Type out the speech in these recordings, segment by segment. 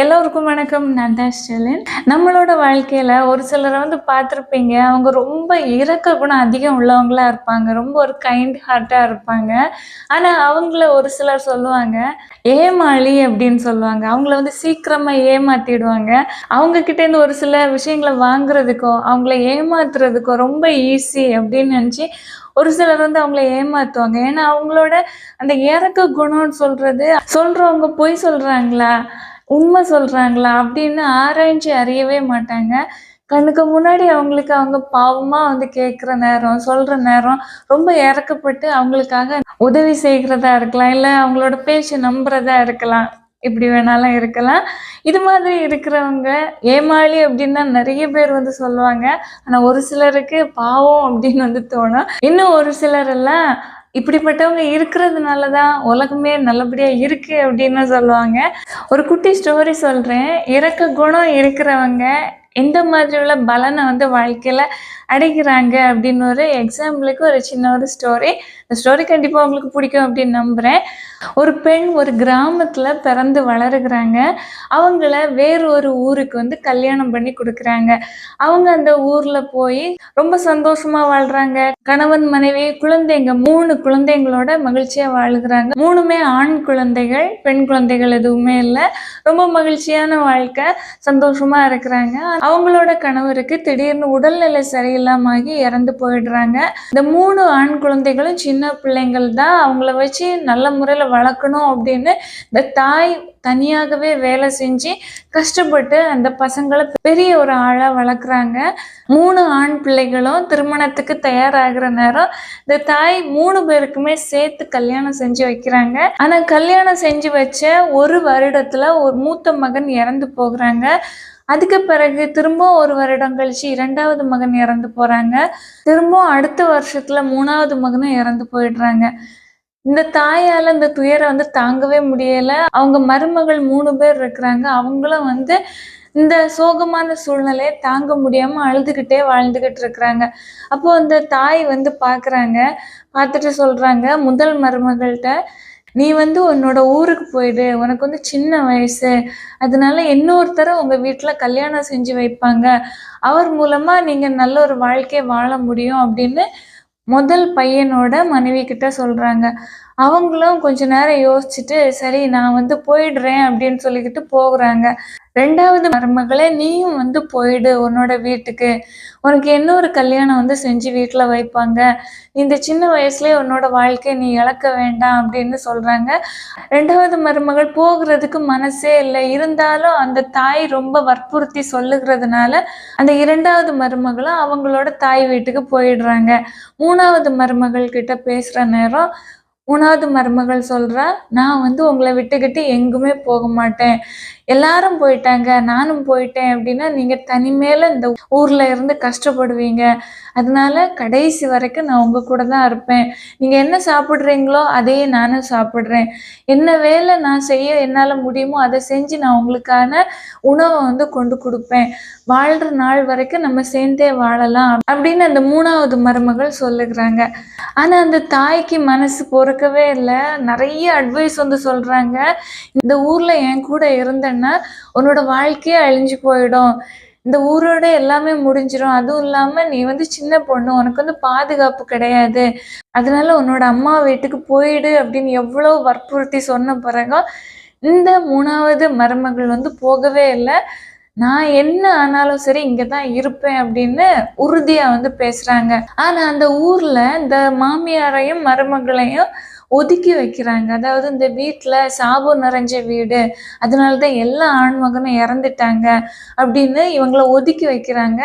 எல்லோருக்கும் வணக்கம். நான் தான் ஸ்டெலின். நம்மளோட வாழ்க்கையில் ஒரு சிலரை வந்து பார்த்துருப்பீங்க. அவங்க ரொம்ப இறக்க குணம் அதிகம் உள்ளவங்களா இருப்பாங்க. ரொம்ப ஒரு கைண்ட் ஹார்ட்டாக இருப்பாங்க. ஆனால் அவங்கள ஒரு சிலர் சொல்லுவாங்க ஏமாளி அப்படின்னு சொல்லுவாங்க. அவங்கள வந்து சீக்கிரமாக ஏமாத்திடுவாங்க. அவங்க கிட்டேருந்து ஒரு சில விஷயங்களை வாங்குறதுக்கோ அவங்கள ஏமாத்துறதுக்கோ ரொம்ப ஈஸி அப்படின்னு நினச்சி ஒரு சிலர் வந்து அவங்கள ஏமாத்துவாங்க. ஏன்னா அவங்களோட அந்த இறக்க குணம்னு சொல்றது சொல்றவங்க பொய் சொல்றாங்களா? உண்மை சொல்றாங்களா அப்படின்னு ஆராய்ச்சி அறியவே மாட்டாங்க. கண்ணுக்கு முன்னாடி அவங்களுக்கு அவங்க பாவமா வந்து கேட்குற நேரம் சொல்ற நேரம் ரொம்ப இறக்கப்பட்டு அவங்களுக்காக உதவி செய்கிறதா இருக்கலாம் இல்லை அவங்களோட பேச்சை நம்புறதா இருக்கலாம். இப்படி வேணாலும் இருக்கலாம். இது மாதிரி இருக்கிறவங்க ஏமாளி அப்படின்னு தான் நிறைய பேர் வந்து சொல்லுவாங்க. ஆனால் ஒரு சிலருக்கு பாவம் அப்படின்னு வந்து தோணும். இன்னும் ஒரு சிலர் எல்லாம் இப்படிப்பட்டவங்க இருக்கிறதுனால தான் உலகமே நல்லபடியாக இருக்கு அப்படின்னு சொல்லுவாங்க. ஒரு குட்டி ஸ்டோரி சொல்கிறேன் இறக்க குணம் இருக்கிறவங்க எந்த மாதிரி உள்ள பலனை வந்து வாழ்க்கையில் அடைக்கிறாங்க அப்படின்னு ஒரு எக்ஸாம்பிளுக்கு ஒரு சின்ன ஒரு ஸ்டோரி இந்த ஸ்டோரி கண்டிப்பாக உங்களுக்கு பிடிக்கும் அப்படின்னு நம்புகிறேன் ஒரு பெண் ஒரு கிராமத்தில் பிறந்து வளருகிறாங்க. அவங்கள வேறு ஒரு ஊருக்கு வந்து கல்யாணம் பண்ணி கொடுக்குறாங்க. அவங்க அந்த ஊரில் போய் ரொம்ப சந்தோஷமாக வாழ்கிறாங்க கணவன் மனைவி குழந்தைங்க மூணு குழந்தைங்களோட மகிழ்ச்சியாக வாழ்கிறாங்க. மூணுமே ஆண் குழந்தைகள் பெண் குழந்தைகள் எதுவுமே இல்லை. ரொம்ப மகிழ்ச்சியான வாழ்க்கை சந்தோஷமாக இருக்கிறாங்க. அவங்களோட கணவருக்கு திடீர்னு உடல்நிலை சரி சரியில்லாமாகி இறந்து போயிடுறாங்க. இந்த மூணு ஆண் குழந்தைகளும் சின்ன பிள்ளைங்கள் தான் அவங்கள வச்சு நல்ல முறையில் வளர்க்கணும் அப்படின்னு இந்த தாய் தனியாகவே வேலை செஞ்சு கஷ்டப்பட்டு அந்த பசங்களை பெரிய ஒரு ஆளாக வளர்க்குறாங்க. மூணு ஆண் பிள்ளைகளும் திருமணத்துக்கு தயாராகிற நேரம் இந்த தாய் மூணு பேருக்குமே சேர்த்து கல்யாணம் செஞ்சு வைக்கிறாங்க. ஆனால் கல்யாணம் செஞ்சு வச்ச ஒரு வருடத்துல ஒரு மூத்த மகன் இறந்து போகிறாங்க. அதுக்கு பிறகு திரும்பவும் ஒரு வருடம் கழிச்சு இரண்டாவது மகன் இறந்து போறாங்க. திரும்பவும் அடுத்த வருஷத்துல மூணாவது மகனும் இறந்து போயிடுறாங்க. இந்த தாயால இந்த துயரை வந்து தாங்கவே முடியல. அவங்க மருமகள் மூணு பேர் இருக்கிறாங்க. அவங்களும் வந்து இந்த சோகமான சூழ்நிலையை தாங்க முடியாம அழுதுகிட்டே வாழ்ந்துகிட்டு இருக்கிறாங்க. அப்போ அந்த தாய் வந்து பாக்குறாங்க. பார்த்துட்டு சொல்றாங்க. முதல் மருமகள்கிட்ட நீ வந்து உன்னோட ஊருக்கு போயிடு உனக்கு வந்து சின்ன வயசு. அதனால இன்னொருத்தரை உங்க வீட்டில் கல்யாணம் செஞ்சு வைப்பாங்க. அவர் மூலமா நீங்க நல்ல ஒரு வாழ்க்கையை வாழ முடியும் அப்படின்னு முதல் பையனோட மனைவி கிட்ட சொல்றாங்க. அவங்களும் கொஞ்ச நேரம் யோசிச்சுட்டு சரி நான் வந்து போயிடுறேன் அப்படின்னு சொல்லிக்கிட்டு போகிறாங்க. ரெண்டாவது மருமகளே நீயும் வந்து போயிடு. உன்னோட வீட்டுக்கு. உனக்கு என்ன ஒரு கல்யாணம் வந்து செஞ்சு வீட்டில் வைப்பாங்க? இந்த சின்ன வயசுலேயே உன்னோட வாழ்க்கையை நீ இழக்க வேண்டாம் அப்படின்னு சொல்கிறாங்க ரெண்டாவது மருமகள் போகிறதுக்கு மனசே இல்லை. இருந்தாலும் அந்த தாய் ரொம்ப வற்புறுத்தி சொல்லுகிறதுனால அந்த இரண்டாவது மருமகளும் அவங்களோட தாய் வீட்டுக்கு போயிடுறாங்க. மூணாவது மருமகள் கிட்ட பேசுகிற நேரம் மூணாவது மருமகள் சொல்கிறா நான் வந்து உங்களை விட்டுக்கிட்டு எங்குமே போக மாட்டேன். எல்லாரும் போயிட்டாங்க நானும் போயிட்டேன் அப்படின்னா நீங்கள் தனிமேல இந்த ஊரில் இருந்து கஷ்டப்படுவீங்க. அதனால கடைசி வரைக்கும் நான் உங்கள் கூட தான் இருப்பேன். நீங்கள் என்ன சாப்பிட்றீங்களோ அதையே நானும் சாப்பிட்றேன். என்ன வேலை நான் செய்ய என்னால் முடியுமோ அதை செஞ்சு நான் உங்களுக்கான உணவை வந்து கொண்டு கொடுப்பேன். வாழ்கிற நாள் வரைக்கும் நம்ம சேர்ந்தே வாழலாம் அப்படின்னு அந்த மூணாவது மருமகள் சொல்லுகிறாங்க. ஆனால் அந்த தாய்க்கு மனசு பொறுக்கவே இல்லை. நிறைய அட்வைஸ் வந்து சொல்கிறாங்க இந்த ஊரில் என் கூட இருந்த இருந்தேன்னா உன்னோட வாழ்க்கையே அழிஞ்சு போயிடும். இந்த ஊரோட எல்லாமே முடிஞ்சிடும் அதுவும் இல்லாமல் நீ வந்து சின்ன பொண்ணு உனக்கு வந்து பாதுகாப்பு கிடையாது. அதனால உன்னோட அம்மா வீட்டுக்கு போயிடு அப்படின்னு எவ்வளோ வற்புறுத்தி சொன்ன பிறகு இந்த மூணாவது மருமகள் வந்து போகவே இல்லை. நான் என்ன ஆனாலும் சரி இங்கே தான் இருப்பேன் அப்படின்னு உறுதியாக வந்து பேசுகிறாங்க ஆனால் அந்த ஊரில் இந்த மாமியாரையும் மருமகளையும் ஒதுக்கி வைக்கிறாங்க. அதாவது இந்த வீட்டில் சாபம் நிறைஞ்ச வீடு அதனால தான் எல்லா ஆண்மகனும் இறந்துட்டாங்க அப்படின்னு இவங்களை ஒதுக்கி வைக்கிறாங்க.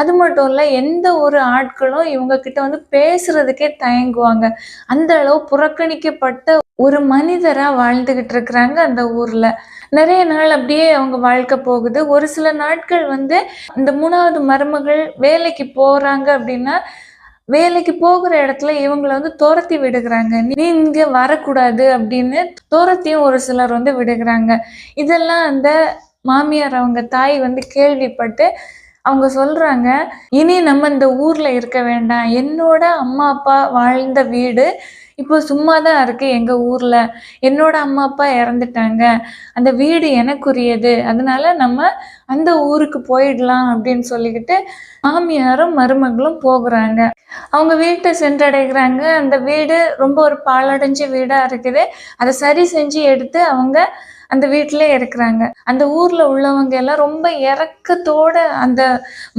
அது மட்டும் இல்லை எந்த ஒரு ஆட்களும் இவங்க கிட்ட வந்து பேசுறதுக்கே தயங்குவாங்க. அந்த அளவு புறக்கணிக்கப்பட்ட ஒரு மனிதராக வாழ்ந்துகிட்டு இருக்கிறாங்க அந்த ஊரில். நிறைய நாள் அப்படியே அவங்க வாழ்க்கை போகுது. ஒரு சில நாட்கள் வந்து இந்த மூணாவது மருமகள் வேலைக்கு போகிறாங்க அப்படின்னா வேலைக்கு போகிற இடத்துல இவங்களை வந்து துரத்தி விடுகிறாங்க. நீ இங்கே வரக்கூடாது அப்படின்னு துரத்தியும் ஒரு சிலர் வந்து விடுகிறாங்க. இதெல்லாம் அந்த மாமியார் அவங்க தாய் வந்து கேள்விப்பட்டு அவங்க சொல்றாங்க இனி நம்ம இந்த ஊர்ல இருக்க வேண்டாம். என்னோட அம்மா அப்பா வாழ்ந்த வீடு இப்போ சும்மா தான் இருக்கு எங்க ஊர்ல. என்னோட அம்மா அப்பா இறந்துட்டாங்க. அந்த வீடு எனக்குரியது. அதனால நம்ம அந்த ஊருக்கு போயிடலாம் அப்படின்னு சொல்லிக்கிட்டு மாமியாரும் மருமகளும் போகிறாங்க. அவங்க வீட்டை சென்றடைகிறாங்க. அந்த வீடு ரொம்ப ஒரு பாழடைஞ்ச வீடா இருக்குது. அதை சரி செஞ்சு எடுத்து அவங்க அந்த வீட்டிலே இருக்கிறாங்க. அந்த ஊர்ல உள்ளவங்க எல்லாம் ரொம்ப இறக்கத்தோட அந்த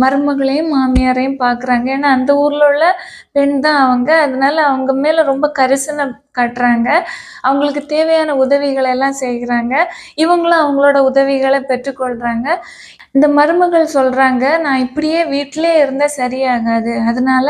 மருமகளையும் மாமியாரையும் பார்க்குறாங்க ஏன்னா அந்த ஊர்ல உள்ள பெண் தான் அவங்க. அதனால அவங்க மேல ரொம்ப கரிசனை காட்டுறாங்க. அவங்களுக்கு தேவையான உதவிகளை எல்லாம் செய்கிறாங்க. இவங்களும் அவங்களோட உதவிகளை பெற்றுக்கொள்றாங்க. இந்த மருமகள் சொல்றாங்க நான் இப்படியே வீட்டிலே இருந்தா சரியாகாது. அதனால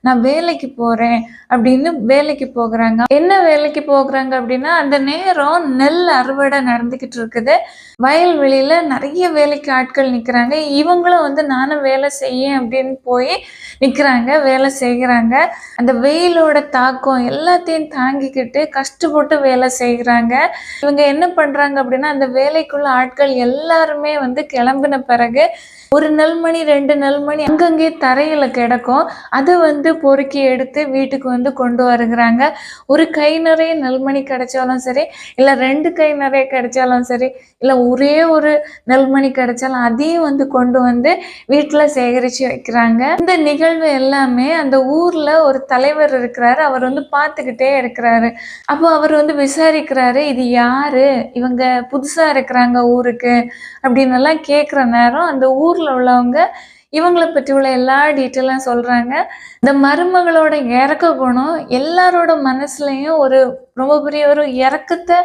நான் வேலைக்கு போறேன். அப்படின்னு வேலைக்கு போகிறாங்க. என்ன வேலைக்கு போகிறாங்க அப்படின்னா அந்த நேரம் நெல் அறுவடை நடந்துக்கிட்டு இருக்குது. வயல்வெளியில நிறைய வேலைக்கு ஆட்கள் நிற்கிறாங்க இவங்களும் வந்து நானும் வேலை செய்ய அப்படின்னு போய் நிற்கிறாங்க வேலை செய்கிறாங்க. அந்த வெயிலோட தாக்கம் எல்லாத்தையும் தாங்கி வாங்கிக்கிட்டு கஷ்டப்பட்டு வேலை செய்கிறாங்க இவங்க என்ன பண்றாங்க அப்படின்னா அந்த வேலைக்குள்ள ஆட்கள் எல்லாருமே வந்து கிளம்பின பிறகு ஒரு நெல்மணி ரெண்டு நெல்மணி அங்கங்கே தரையில கிடக்கும். அதை வந்து பொறுக்கி எடுத்து வீட்டுக்கு வந்து கொண்டு வருகிறாங்க. ஒரு கை நிறைய நெல்மணி கிடைச்சாலும் சரி இல்லை ரெண்டு கை நிறைய கிடைச்சாலும் சரி இல்லை ஒரே ஒரு நெல்மணி கிடைச்சாலும் அதையும் வந்து கொண்டு வந்து வீட்டில் சேகரித்து வைக்கிறாங்க. இந்த நிகழ்வு எல்லாமே அந்த ஊரில் ஒரு தலைவர் இருக்கிறாரு. அவர் வந்து பார்த்துக்கிட்டே இருக்கிறாரு. அப்போ அவர் வந்து விசாரிக்கிறாரு இது யாரு? இவங்க புதுசாக இருக்கிறாங்க ஊருக்கு அப்படின்னு எல்லாம் கேட்குற நேரம் அந்த ஊரில் உள்ளவங்க இவங்களை பற்றி உள்ள எல்லா டீட்டெயிலும் சொல்கிறாங்க இந்த மருமகளோட இறக்க குணம் எல்லாரோட மனசுலையும் ஒரு ரொம்ப பெரிய ஒரு இறக்கத்தை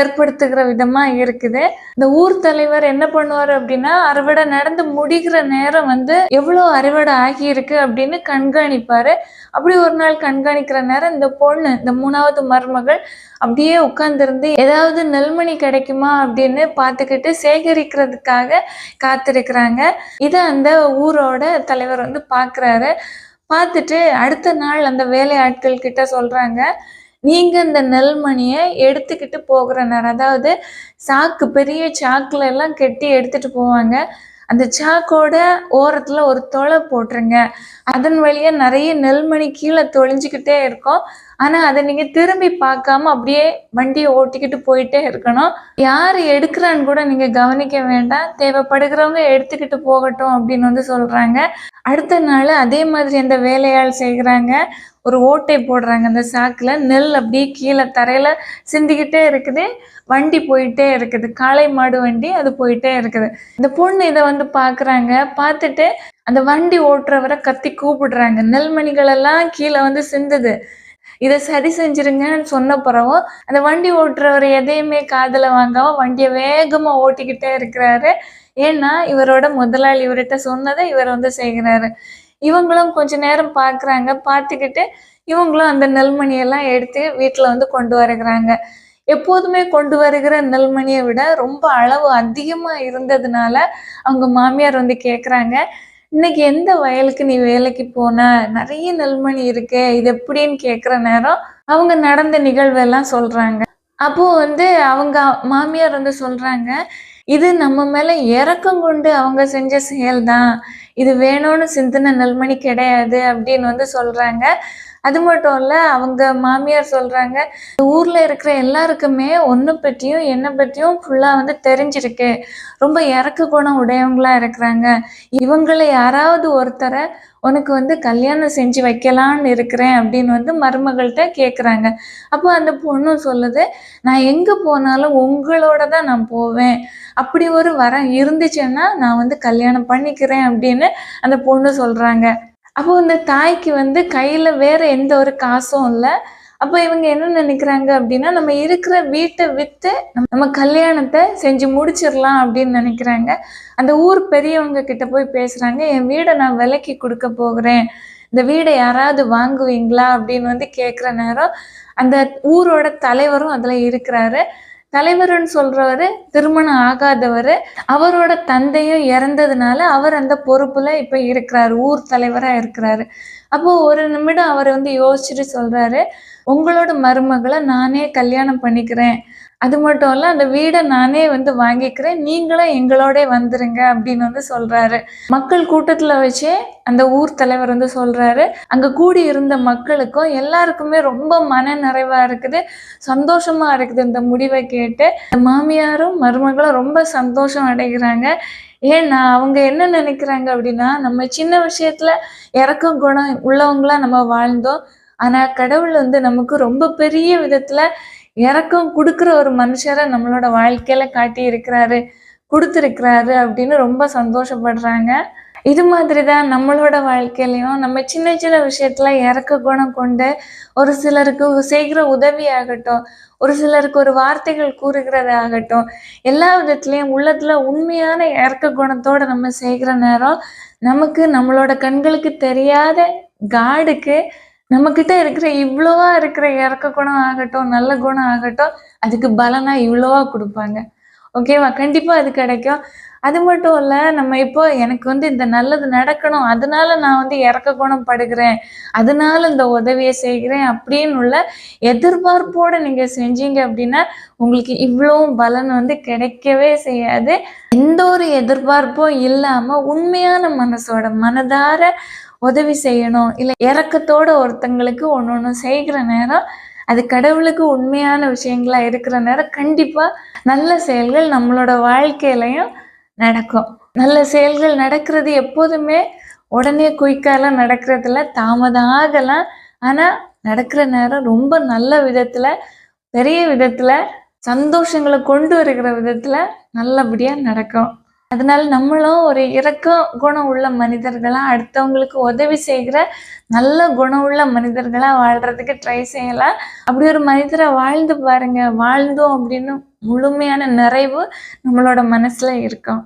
ஏற்படுத்துகிற விதமா இருக்குது. இந்த ஊர் தலைவர் என்ன பண்ணுவார் அப்படின்னா அறுவடை நடந்து முடிகிற நேரம் வந்து எவ்வளோ அறுவடை ஆகியிருக்கு அப்படின்னு கண்காணிப்பாரு. அப்படி ஒரு நாள் கண்காணிக்கிற நேரம் இந்த பொண்ணு இந்த மூணாவது மருமகள் அப்படியே உட்கார்ந்துருந்து ஏதாவது நெல்மணி கிடைக்குமா அப்படின்னு பார்த்துக்கிட்டு சேகரிக்கிறதுக்காக காத்திருக்கிறாங்க. இதை அந்த ஊரோட தலைவர் வந்து பார்க்குறாரு. பார்த்துட்டு அடுத்த நாள் அந்த வேலையாட்கள் கிட்ட சொல்றாங்க நீங்க இந்த நெல்மணியை எடுத்துக்கிட்டு போகிற நேரம் அதாவது சாக்கு பெரிய சாக்குல எல்லாம் கெட்டி எடுத்துட்டு போவாங்க. அந்த சாக்கோட ஓரத்துல ஒரு தொலை போட்டுருங்க. அதன் வழியா நிறைய நெல்மணி கீழே தொழிஞ்சுக்கிட்டே இருக்கும். ஆனா அதை நீங்க திரும்பி பார்க்காம அப்படியே வண்டியை ஓட்டிக்கிட்டு போயிட்டே இருக்கணும். யார் எடுக்கிறான்னு கூட நீங்க கவனிக்க வேண்டாம். தேவைப்படுகிறவங்க எடுத்துக்கிட்டு போகட்டும் அப்படின்னு வந்து சொல்றாங்க. அடுத்த நாள் அதே மாதிரி அந்த வேலையால் செய்கிறாங்க. ஒரு ஓட்டை போடுறாங்க அந்த சாக்குல. நெல் அப்படியே கீழே தரையில சிந்திக்கிட்டே இருக்குது. வண்டி போயிட்டே இருக்குது. காளை மாடு வண்டி அது போயிட்டே இருக்குது. இந்த பொண்ணு இதை வந்து பார்க்குறாங்க பார்த்துட்டு அந்த வண்டி ஓட்டுறவரை கத்தி கூப்பிடுறாங்க. நெல்மணிகள் எல்லாம் கீழே வந்து சிந்துது. இதை சரி செஞ்சிருங்கன்னு சொன்ன பிறவும் அந்த வண்டி ஓட்டுறவர் எதையுமே காதில் வாங்காம வண்டியை வேகமாக ஓட்டிக்கிட்டே இருக்கிறாரு. ஏன்னா இவரோட முதலாளி இவர்கிட்ட சொன்னதை இவர் வந்து செய்கிறாரு. இவங்களும் கொஞ்ச நேரம் பார்க்குறாங்க பார்த்துக்கிட்டு இவங்களும் அந்த நெல்மணியெல்லாம் எடுத்து வீட்டில் வந்து கொண்டு வருகிறாங்க. எப்போதுமே கொண்டு வருகிற நெல்மணியை விட ரொம்ப அளவு அதிகமாக இருந்ததுனால அவங்க மாமியார் வந்து கேட்குறாங்க இன்னைக்கு எந்த வயலுக்கு நீ வேலைக்கு போன? நிறைய நெல்மணி இருக்கே இது எப்படின்னு கேட்குற நேரம் அவங்க நடந்த நிகழ்வெல்லாம் சொல்றாங்க. அப்போ வந்து அவங்க மாமியார் வந்து சொல்றாங்க இது நம்ம மேலே இறக்கம் கொண்டு அவங்க செஞ்ச செயல்தான். இது வேணும்னு சிந்தனை நெல்மணி கிடையாது அப்படின்னு வந்து சொல்றாங்க. அது மட்டும் இல்லை அவங்க மாமியார் சொல்கிறாங்க ஊரில் இருக்கிற எல்லாருக்குமே ஒன்று பற்றியும் என்னை பற்றியும் ஃபுல்லாக வந்து தெரிஞ்சிருக்கு. ரொம்ப இறக்க குணம் உடையவங்களா இருக்கிறாங்க. இவங்களை யாராவது ஒருத்தரை உனக்கு வந்து கல்யாணம் செஞ்சு வைக்கலான்னு இருக்கிறேன் அப்படின்னு வந்து மருமகள்கிட்ட கேட்குறாங்க அப்போ அந்த பொண்ணும் சொல்லுது நான் எங்கே போனாலும் உங்களோட தான் நான் போவேன். அப்படி ஒரு வரம் இருந்துச்சுன்னா நான் வந்து கல்யாணம் பண்ணிக்கிறேன் அப்படின்னு அந்த பொண்ணு சொல்கிறாங்க அப்போ இந்த தாய்க்கு வந்து கையில் வேற எந்த ஒரு காசும் இல்லை. அப்போ இவங்க என்ன நினைக்கிறாங்க அப்படின்னா நம்ம இருக்கிற வீட்டை விற்று நம்ம கல்யாணத்தை செஞ்சு முடிச்சிடலாம் அப்படின்னு நினைக்கிறாங்க. அந்த ஊர் பெரியவங்க கிட்ட போய் பேசுகிறாங்க என் வீடை நான் விலைக்கு கொடுக்க போகிறேன். இந்த வீடை யாராவது வாங்குவீங்களா? அப்படின்னு வந்து கேட்குற நேரம் அந்த ஊரோட தலைவரும் அதில் இருக்கிறாரு. தலைவர்னு சொல்றவரு திருமணம் ஆகாதவர் அவரோட தந்தையும் இறந்ததுனால அவர் அந்த பொறுப்புல இப்ப இருக்கிறாரு ஊர் தலைவரா இருக்கிறாரு. அப்போ ஒரு நிமிடம் அவர் வந்து யோசிச்சுட்டு சொல்றாரு உங்களோட மருமகளை நானே கல்யாணம் பண்ணிக்கிறேன். அது மட்டும் இல்ல அந்த வீடை நானே வந்து வாங்கிக்கிறேன். நீங்களும் எங்களோட வந்துருங்க அப்படின்னு வந்து சொல்றாரு. மக்கள் கூட்டத்துல வச்சே அந்த ஊர் தலைவர் வந்து சொல்றாரு. அங்க கூடி இருந்த மக்களுக்கும் எல்லாருக்குமே ரொம்ப மன நிறைவா இருக்குது. சந்தோஷமா இருக்குது இந்த முடிவை கேட்டு. மாமியாரும் மருமகளும் ரொம்ப சந்தோஷம் அடைகிறாங்க. ஏன்னா அவங்க என்ன நினைக்கிறாங்க அப்படின்னா நம்ம சின்ன விஷயத்துல இறக்கம் குணம் உள்ளவங்களா நம்ம வாழ்ந்தோம். ஆனா கடவுள் வந்து நமக்கு ரொம்ப பெரிய விதத்துல இறக்கம் கொடுக்குற ஒரு மனுஷரை நம்மளோட வாழ்க்கையில காட்டி இருக்கிறாரு கொடுத்துருக்கிறாரு அப்படின்னு ரொம்ப சந்தோஷப்படுறாங்க. இது மாதிரி தான் நம்மளோட வாழ்க்கையிலையும் நம்ம சின்ன சின்ன விஷயத்துல இறக்க குணம் கொண்டு ஒரு சிலருக்கு செய்கிற உதவி ஆகட்டும் ஒரு சிலருக்கு ஒரு வார்த்தைகள் கூறுகிறது ஆகட்டும் எல்லா விதத்துலேயும் உள்ளத்துல உண்மையான இறக்க குணத்தோட நம்ம செய்கிற நேரம் நமக்கு நம்மளோட கண்களுக்கு தெரியாத காடுக்கு நம்மக்கிட்ட இருக்கிற இவ்வளோவா இருக்கிற இறக்க குணம் ஆகட்டும் நல்ல குணம் ஆகட்டும் அதுக்கு பலனா இவ்வளோவா கொடுப்பாங்க. ஓகேவா கண்டிப்பா அது கிடைக்கும். அது மட்டும் இல்லை நம்ம இப்போ எனக்கு வந்து இந்த நல்லது நடக்கணும் அதனால நான் வந்து இறக்க குணம் படுகிறேன் அதனால இந்த உதவியை செய்கிறேன் அப்படின்னு உள்ள எதிர்பார்ப்போட நீங்க செஞ்சீங்க அப்படின்னா உங்களுக்கு இவ்வளோ பலன் வந்து கிடைக்கவே செய்யாது. எந்த ஒரு எதிர்பார்ப்பும் இல்லாம உண்மையான மனசோட மனதார உதவி செய்யணும். இல்லை இறக்கத்தோட ஒருத்தங்களுக்கு ஒன்று ஒன்று செய்கிற நேரம் அது கடவுளுக்கு உண்மையான விஷயங்களா இருக்கிற நேரம் கண்டிப்பா நல்ல செயல்கள் நம்மளோட வாழ்க்கையிலையும் நடக்கும். நல்ல செயல்கள் நடக்கிறது எப்போதுமே உடனே குயிக்காலாம் நடக்கிறதுல தாமதம் ஆகலாம் ஆனால் நடக்கிற நேரம் ரொம்ப நல்ல விதத்தில் பெரிய விதத்தில் சந்தோஷங்களை கொண்டு வருகிற விதத்தில் நல்லபடியாக நடக்கும். அதனால நம்மளும் ஒரு இறக்க குணம் உள்ள மனிதர்களா அடுத்தவங்களுக்கு உதவி செய்கிற நல்ல குணம் உள்ள மனிதர்களா வாழ்றதுக்கு ட்ரை செய்யலாம். அப்படி ஒரு மனிதரை வாழ்ந்து பாருங்க. வாழ்ந்தோம் அப்படின்னு முழுமையான நிறைவு நம்மளோட மனசுல இருக்கும்.